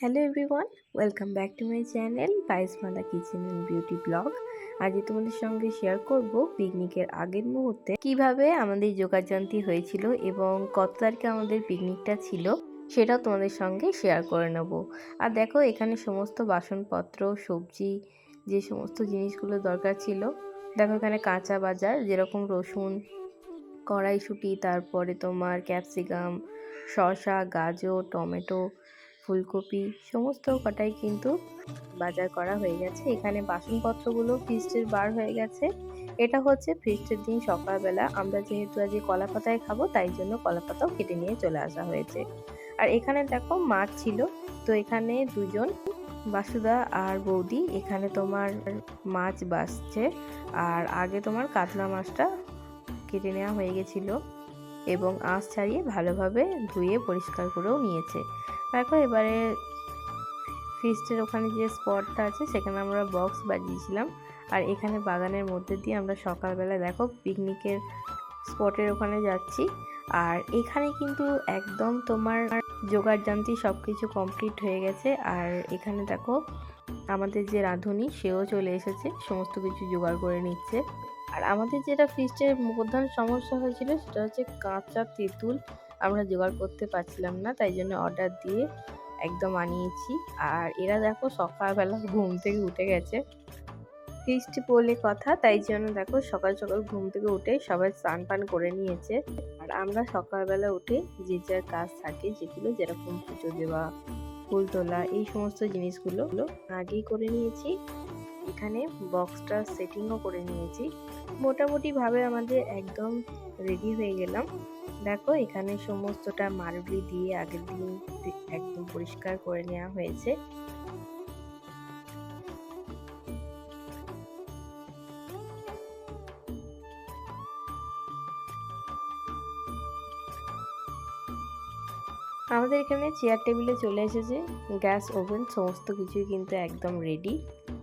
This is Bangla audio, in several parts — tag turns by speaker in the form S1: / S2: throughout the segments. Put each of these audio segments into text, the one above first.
S1: Hello everyone welcome back to my channel Payesmala kitchen and beauty blog আজকে তোমাদের সঙ্গে শেয়ার করব পিকনিকের আগের মুহূর্তে কীভাবে আমাদের যোগাযান্তি হয়েছিল এবং কত তারিখে আমাদের পিকনিকটা ছিল সেটাও তোমাদের সঙ্গে শেয়ার করে নেব। আর দেখো, এখানে সমস্ত বাসনপত্র, সবজি, যে সমস্ত জিনিসগুলো দরকার ছিল, দেখো এখানে কাঁচা বাজার, যেরকম রসুন, কড়াইশুঁটি, তারপরে তোমার ক্যাপসিকাম শসা, গাজর, টমেটো ফুলকপি, সমস্ত কটাই কিন্তু বাজার করা হয়ে গেছে। এখানে বাসনপত্রগুলো ফিস্টের বার হয়ে গেছে। এটা হচ্ছে ফিস্টের দিন সকালবেলা। আমরা যেহেতু আজ কলা পাতায় খাব, তাই জন্য কলা পাতাও কেটে নিয়ে চলে আসা হয়েছে। আর এখানে দেখো মাছ ছিল। তো এখানে দুজন, বাসুদা আর বৌদি। এখানে তোমার মাছ বাসছে। আর আগে তোমার কাতলা মাছটা কেটে নেওয়া হয়ে গেছিল এবং আঁশ ছাড়িয়ে ভালোভাবে ধুয়ে পরিষ্কার করেও নিয়েছে। দেখো এবারে ফিস্টের ওখানে যে স্পটটা আছে, সেখানে আমরা বক্স বাজিয়েছিলাম। আর এখানে বাগানের মধ্যে দিয়ে আমরা সকালবেলা দেখো পিকনিকের স্পটের ওখানে যাচ্ছি। আর এখানে কিন্তু একদম তোমার জোগাড় জানতি সব কিছু কমপ্লিট হয়ে গেছে। আর এখানে দেখো আমাদের যে রাঁধুনি, সেও চলে এসেছে, সমস্ত কিছু জোগাড় করে নিচ্ছে। আর আমাদের যেটা ফিস্টের প্রধান সমস্যা হয়েছিল, সেটা হচ্ছে কাঁচা তেঁতুল আমরা জোগাড় করতে পারছিলাম না, তাই জন্য অর্ডার দিয়ে একদম আনিয়েছি। আর এরা দেখো সকালবেলা ঘুম থেকে উঠে গেছে। ফিস্ট বলে কথা, তাই জন্য দেখো সকাল সকাল ঘুম থেকে উঠে সবাই স্নান পান করে নিয়েছে। আর আমরা সকালবেলা উঠে যে যার কাজ থাকে, যেগুলো যেরকম পুজো দেওয়া, ফুল তোলা, এই সমস্ত জিনিসগুলো আগেই করে নিয়েছি। এখানে বক্সটা সেটিংও করে নিয়েছি। মোটামুটিভাবে আমাদের একদম রেডি হয়ে গেলাম। দেখো, এখানে সমস্তটা মারুলি দিয়ে আগের দিন একদম পরিষ্কার করে নেওয়া হয়েছে। আমাদের এখানে চেয়ার টেবিলে চলে এসেছে গ্যাস ওভেন সমস্ত কিছুই কিন্তু একদম রেডি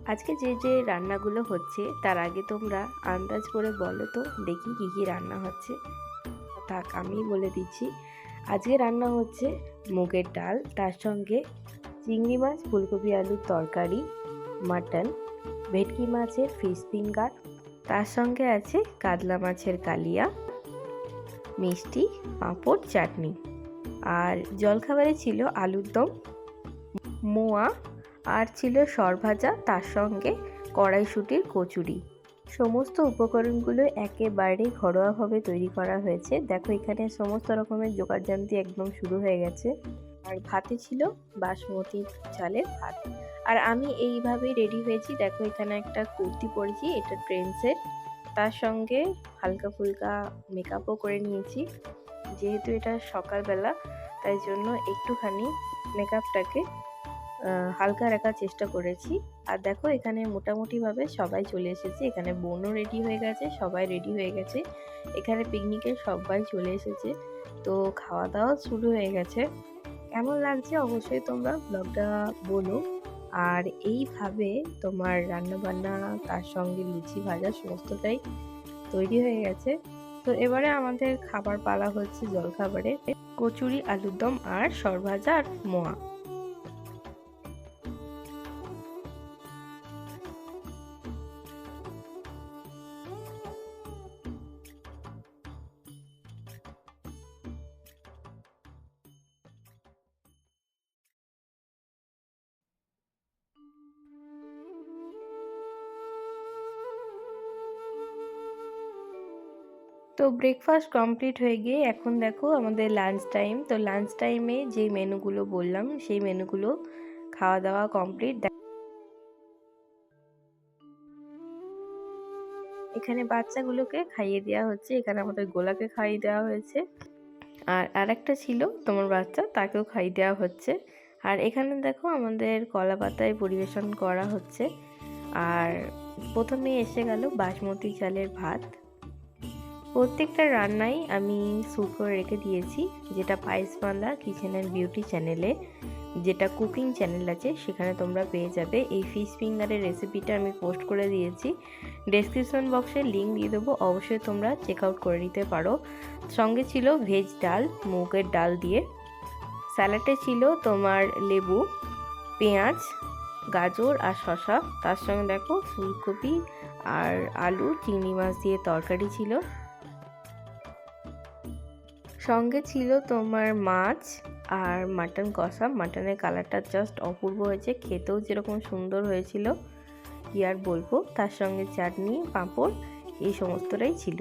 S1: আজকে যে যে রান্নাগুলো হচ্ছে, তার আগে তোমরা আন্দাজ করে বলো তো, দেখি কী কী রান্না হচ্ছে। থাক আমি বলে দিচ্ছি। আজকে রান্না হচ্ছে মুগের ডাল, তার সঙ্গে চিংড়ি মাছ, ফুলকপি আলুর তরকারি, মাটন, ভেটকি মাছের ফিশ ফিঙ্গার তার সঙ্গে আছে কাতলা মাছের কালিয়া, মিষ্টি, পাঁপড়, চাটনি। আর জলখাবারে ছিল আলুর দম, মোয়া, আর ছিল সরভাজা, তার সঙ্গে কড়াইশুটির কচুরি। সমস্ত উপকরণগুলো একেবারে ঘরোয়াভাবে তৈরি করা হয়েছে। দেখো, এখানে সমস্ত রকমের জোগাড়জান্তি একদম শুরু হয়ে গেছে। আর ভাতে ছিল বাসমতি চালের ভাত। আর আমি এইভাবেই রেডি হয়েছি। দেখো, এখানে একটা কুর্তি পরেছি, এটা ট্রেন্সের তার সঙ্গে হালকা ফুলকা মেকআপও করে নিয়েছি। যেহেতু এটা সকালবেলা, তাই জন্য একটুখানি মেকআপটাকে হালকা রাখার চেষ্টা করেছি। আর দেখো, এখানে মোটামুটিভাবে সবাই চলে এসেছে। এখানে বোনও রেডি হয়ে গেছে, সবাই রেডি হয়ে গেছে। এখানে পিকনিকে সবাই চলে এসেছে। তো খাওয়া দাওয়া শুরু হয়ে গেছে। কেমন লাগছে অবশ্যই তোমরা ব্লগটা বলো। আর এইভাবে তোমার রান্নাবান্না, তার সঙ্গে লুচি ভাজা, সমস্তটাই তৈরি হয়ে গেছে। তো এবারে আমাদের খাবার পালা হচ্ছে জলখাবারে। কচুরি আলুর দম আর সরভাজা আর মোয়া। ব্রেকফাস্ট কমপ্লিট হয়ে গিয়ে এখন দেখো আমাদের লাঞ্চ টাইম তো লাঞ্চ টাইমে যে মেনুগুলো বললাম, সেই মেনুগুলো খাওয়া দাওয়া কমপ্লিট এখানে বাচ্চাগুলোকে খাইয়ে দেওয়া হচ্ছে। এখানে আমাদের গোলাকে খাইয়ে দেওয়া হয়েছে। আর আরেকটা ছিল তোমার বাচ্চা, তাকেও খাইয়ে দেওয়া হচ্ছে। আর এখানে দেখো আমাদের কলা পাতায় পরিবেশন করা হচ্ছে। আর প্রথমে এসে গেল বাসমতি চালের ভাত। প্রত্যেকটা রান্নাই আমি স্যুট করে রেখে দিয়েছি, যেটা Payesh Bangla kitchen and beauty চ্যানেলে, যেটা কুকিং চ্যানেল আছে, সেখানে তোমরা পেয়ে যাবে। এই ফিশ ফিঙ্গারের রেসিপিটা আমি পোস্ট করে দিয়েছি। ডেসক্রিপশন বক্সে লিঙ্ক দিয়ে দেবো, অবশ্যই তোমরা চেক আউট করে নিতে পারো। সঙ্গে ছিল ভেজ ডাল, মুগের ডাল দিয়ে। স্যালাডে ছিল তোমার লেবু, পেঁয়াজ, গাজর আর শশা তার সঙ্গে দেখো ফুলকপি আর আলু, চিংড়ি মাছ দিয়ে তরকারি ছিল। সঙ্গে ছিল তোমার মাছ আর মাটন কষা। মাটনের কালারটা জাস্ট অপূর্ব হয়েছে। খেতেও যেরকম সুন্দর হয়েছিল, কি আর বলব? তার সঙ্গে চাটনি, পাঁপড়, এই সমস্তটাই ছিল।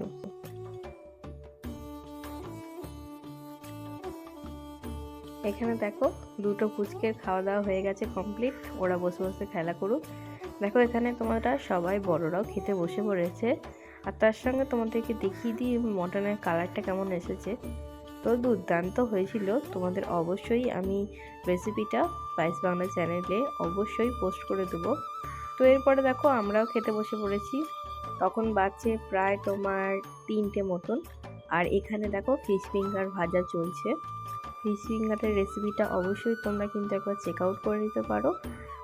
S1: এখানে দেখো, দুটো ফুচকের খাওয়া দাওয়া হয়ে গেছে কমপ্লিট ওরা বসে বসে খেলা করুক। দেখো, এখানে তোমরা সবাই বড়রাও খেতে বসে পড়েছে। আর তার সঙ্গে তোমাদেরকে দেখিয়ে দিই মটনের কালারটা কেমন এসেছে। তো দুর্দান্ত হয়েছিল, তোমাদের অবশ্যই আমি রেসিপিটা স্পাইস বাংলা চ্যানেলে অবশ্যই পোস্ট করে দেবো। তো এরপরে দেখো আমরাও খেতে বসে পড়েছি। তখন বাচ্চে প্রায় তোমার তিনটে মতন। আর এখানে দেখো ফিশ ফিঙ্গার ভাজা চলছে। ফিশ ফিঙ্গারের রেসিপিটা অবশ্যই তোমরা কিন্তু একবার চেক আউট করে নিতে পারো।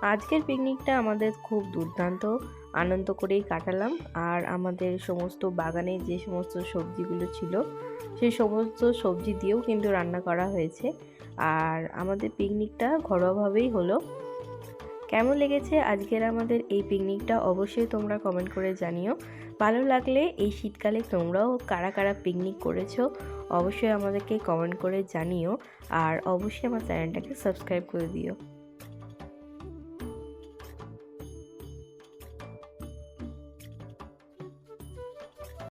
S1: আজকের পিকনিকটা আমাদের খুব দুর্দান্ত, আনন্দ করেই কাটালাম। আর আমাদের সমস্ত বাগানে যে সমস্ত সবজিগুলো ছিল সেই সমস্ত সবজি দিয়েও কিন্তু রান্না করা হয়েছে। আর আমাদের পিকনিকটা ঘরোয়াভাবেই হলো। কেমন লেগেছে আজকের আমাদের এই পিকনিকটা অবশ্যই তোমরা কমেন্ট করে জানিও। ভালো লাগলে এই শীতকালে তোমরাও কারা কারা পিকনিক করেছ, অবশ্যই আমাদেরকে কমেন্ট করে জানিও। আর অবশ্যই আমার চ্যানেলটাকে সাবস্ক্রাইব করে দিও।